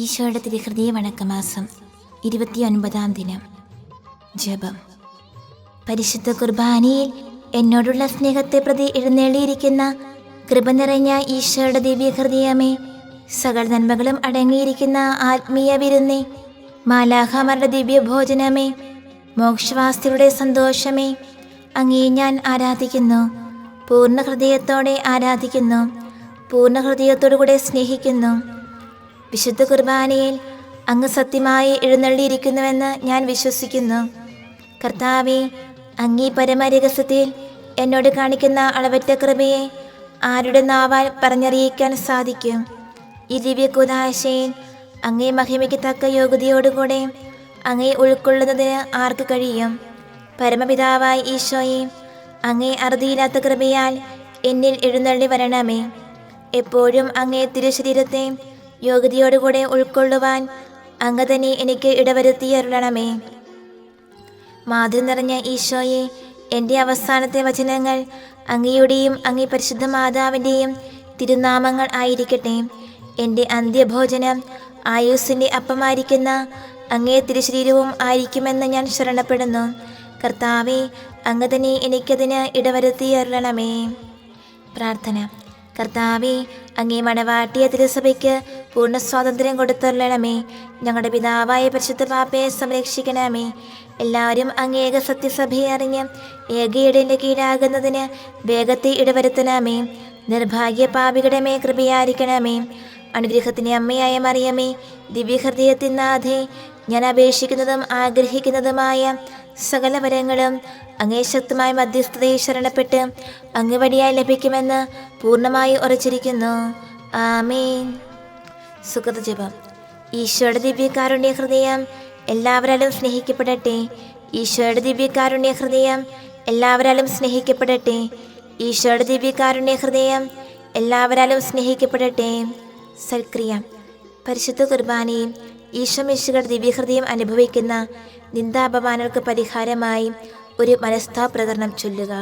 ഈശോയുടെ തിരുഹൃദയ വണക്കമാസം ഇരുപത്തിയൊൻപതാം ദിനം. ജപം. പരിശുദ്ധ കുർബാനയിൽ എന്നോടുള്ള സ്നേഹത്തെ പ്രതി എഴുന്നേളിയിരിക്കുന്ന കൃപ നിറഞ്ഞ ഈശോയുടെ ദിവ്യഹൃദയമേ സകല നന്മകളും അടങ്ങിയിരിക്കുന്ന ആത്മീയ വിരുന്നേ മാലാഹമാരുടെ ദിവ്യഭോജനമേ മോക്ഷവാസ്തിയുടെ സന്തോഷമേ അങ്ങേ ഞാൻ ആരാധിക്കുന്നു പൂർണ ഹൃദയത്തോടെ ആരാധിക്കുന്നു പൂർണ ഹൃദയത്തോടു കൂടെ സ്നേഹിക്കുന്നു വിശുദ്ധ കുർബാനയിൽ അങ്ങ് സത്യമായി എഴുന്നള്ളിയിരിക്കുന്നുവെന്ന് ഞാൻ വിശ്വസിക്കുന്നു. കർത്താവെ അങ്ങീ പരമരഹസ്യത്തിൽ എന്നോട് കാണിക്കുന്ന അളവറ്റ കൃപയെ ആരുടെ നാവാൽ പറഞ്ഞറിയിക്കാൻ സാധിക്കും? ഈ ദിവ്യകുദാശയിൽ അങ്ങേ മഹിമയ്ക്ക് തക്ക യോഗ്യതയോടുകൂടെ അങ്ങേ ഉൾക്കൊള്ളുന്നതിന് ആർക്ക് കഴിയും? പരമപിതാവായ ഈശോയെ അങ്ങേ അറുതിയില്ലാത്ത കൃപയാൽ എന്നിൽ എഴുന്നള്ളി വരണമേ. എപ്പോഴും അങ്ങേ തിരുശരീരത്തെ യോഗ്യതയോടുകൂടെ ഉൾക്കൊള്ളുവാൻ അങ്ങ് തന്നെ എനിക്ക് ഇടവരുത്തിയരുളണമേ മാധുര്യം നിറഞ്ഞ ഈശോയെ എന്റെ അവസാനത്തെ വചനങ്ങൾ അങ്ങയുടെയും അങ്ങി പരിശുദ്ധ മാതാവിന്റെയും തിരുനാമങ്ങൾ ആയിരിക്കട്ടെ. എന്റെ അന്ത്യഭോജനം ആയുസിന്റെ അപ്പമായിരിക്കുന്ന അങ്ങേ തിരുശരീരവും ആയിരിക്കുമെന്ന് ഞാൻ ശരണപ്പെടുന്നു. കർത്താവെ അങ്ങ് തന്നെ എനിക്കതിന് ഇടവരുത്തിയരുളണമേ പ്രാർത്ഥന. കർത്താവെ അങ്ങേ മണവാട്ടിയ തിരുസഭയ്ക്ക് പൂർണ സ്വാതന്ത്ര്യം കൊടുത്തരളണമേ ഞങ്ങളുടെ പിതാവായ പരിശുദ്ധ പാപ്പയെ സംരക്ഷിക്കണമേ. എല്ലാവരും അങ്ങേക സത്യസഭയെ അറിഞ്ഞ് ഏകയിടന്റെ കീഴാകുന്നതിന് വേഗത്തെ ഇടവരുത്തണമേ. നിർഭാഗ്യ പാപികടമേ കൃപയായിരിക്കണമേ. അനുഗ്രഹത്തിന്റെ അമ്മയായ മറിയമേ ദിവ്യഹൃദയത്തിനാഥേ ഞാൻ അപേക്ഷിക്കുന്നതും ആഗ്രഹിക്കുന്നതുമായ സകല വരങ്ങളും അങ്ങേ ശക്തമായ മധ്യസ്ഥതയെ ശരണപ്പെട്ട് അങ്ങ് വഴിയായി ലഭിക്കുമെന്ന് പൂർണമായി ഉറച്ചിരിക്കുന്നു. ആമേൻ. സുഗത ജപം ഈശോയുടെ ദിവ്യകാരുണ്യ ഹൃദയം എല്ലാവരാലും സ്നേഹിക്കപ്പെടട്ടെ. ഈശോയുടെ ദിവ്യകാരുണ്യ ഹൃദയം എല്ലാവരാലും സ്നേഹിക്കപ്പെടട്ടെ. ഈശോയുടെ ദിവ്യകാരുണ്യ ഹൃദയം എല്ലാവരാലും സ്നേഹിക്കപ്പെടട്ടെ. സൽക്രിയ. പരിശുദ്ധ കുർബാനയും ഈശോ മിശുകളുടെ ദിവ്യഹൃദയം അനുഭവിക്കുന്ന നിന്ദാപമാനങ്ങൾക്ക് പരിഹാരമായി ഒരു മനസ്ഥാപ്രകരണം ചൊല്ലുക.